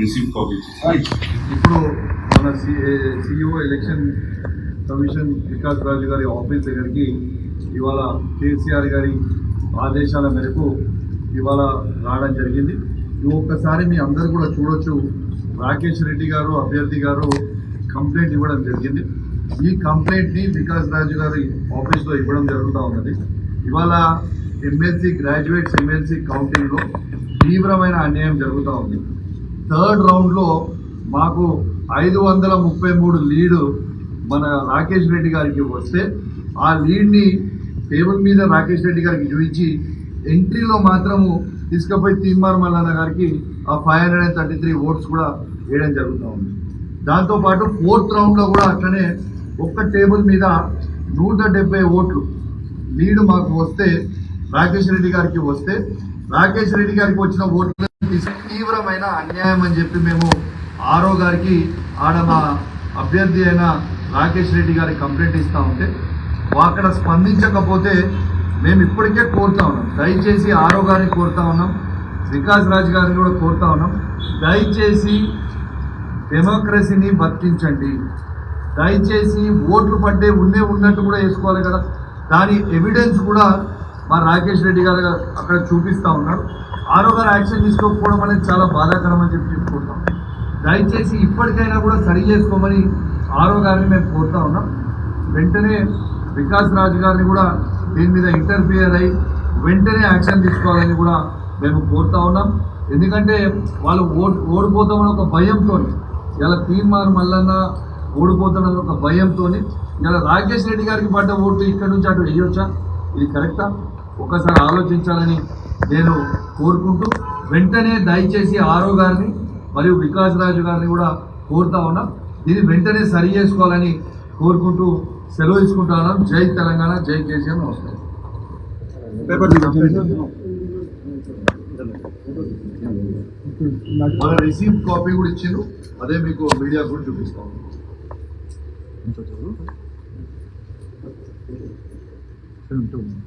Receive copy ఇప్పుడు మన CEO election commission Vikas Raju గారి ఆఫీస్ దగ్గరికి ఇవాళ కేసీఆర్ గారి ఆదేశాల మేరకు ఇవాళ రావడం జరిగింది. ఒక్కసారి మీ అందరు కూడా చూడొచ్చు రాకేష్ రెడ్డి గారు అభ్యర్థి గారు కంప్లైంట్ ఇవ్వడం జరిగింది. ఈ కంప్లైంట్ని వికాస్ రాజు గారి ఆఫీస్లో ఇవ్వడం జరుగుతూ ఉన్నది. ఇవాళ ఎమ్మెల్సీ గ్రాడ్యుయేట్స్ ఎమ్మెల్సీ కౌంటింగ్లో తీవ్రమైన అన్యాయం జరుగుతూ ఉంది. థర్డ్ రౌండ్లో మాకు ఐదు వందల ముప్పై మూడు లీడు మన రాకేష్ రెడ్డి గారికి వస్తే ఆ లీడ్ని టేబుల్ మీద రాకేష్ రెడ్డి గారికి చూపించి ఎంట్రీలో మాత్రము తీసుకుపోయి తీన్మార్ మల్లన్న గారికి ఆ five hundred and thirty three votes కూడా వేయడం జరుగుతూ ఉంది. దాంతోపాటు ఫోర్త్ రౌండ్లో కూడా అట్లనే ఒక్క టేబుల్ మీద నూట డెబ్బై ఓట్లు లీడ్ మాకు వస్తే రాకేష్ రెడ్డి గారికి వస్తే రాకేష్ రెడ్డి గారికి వచ్చిన ఓట్లు తీవ్రమైన అన్యాయం అని చెప్పి మేము ఆరో గారికి ఆడ మా అభ్యర్థి అయిన రాకేష్ రెడ్డి గారికి కంప్లైంట్ ఇస్తా ఉంటే అక్కడ స్పందించకపోతే మేము ఇప్పటికే కోరుతా ఉన్నాం. దయచేసి ఆరో గారిని కోరుతా ఉన్నాం. వికాస్ రాజ్ గారిని కూడా కోరుతా ఉన్నాం. దయచేసి డెమోక్రసీని బతికించండి. దయచేసి ఓట్లు పడ్డే ఉండే ఉన్నట్టు కూడా వేసుకోవాలి కదా. దాని ఎవిడెన్స్ కూడా మా రాకేష్ రెడ్డి గారు అక్కడ చూపిస్తూ ఉన్నారు. ఆరోగారు యాక్షన్ తీసుకోకపోవడం అనేది చాలా బాధాకరం అని చెప్పి చెప్పుకుంటాం దయచేసి ఇప్పటికైనా కూడా సరి చేసుకోమని ఆరో గారిని మేము కోరుతా ఉన్నాం. వెంటనే వికాస్ రాజు గారిని కూడా దీని మీద ఇంటర్ఫియర్ అయ్యి వెంటనే యాక్షన్ తీసుకోవాలని కూడా మేము కోరుతా ఉన్నాం. ఎందుకంటే వాళ్ళు ఓడి ఓడిపోతామని ఒక భయంతో ఇలా తీర్మానం మల్లన్న ఓడిపోతాడని ఒక భయంతో ఇలా రాకేష్ రెడ్డి గారికి పడ్డ ఓటు ఇక్కడ నుంచి అటు వేయొచ్చా ఇది కరెక్టా? ఒకసారి ఆలోచించాలని నేను కోరుకుంటూ వెంటనే దయచేసి ఆరో గారిని మరియు వికాస్ రాజు గారిని కూడా కోరుతా ఉన్నాం. దీన్ని వెంటనే సరి చేసుకోవాలని కోరుకుంటూ సెలవు తీసుకుంటా ఉన్నాం జై తెలంగాణ జై కేసీఆర్ నమస్కారం మన రిసీవ్ కాపీ కూడా ఇచ్చిండు. అదే మీకు మీడియా కూడా చూపిస్తాం ఉంటుంది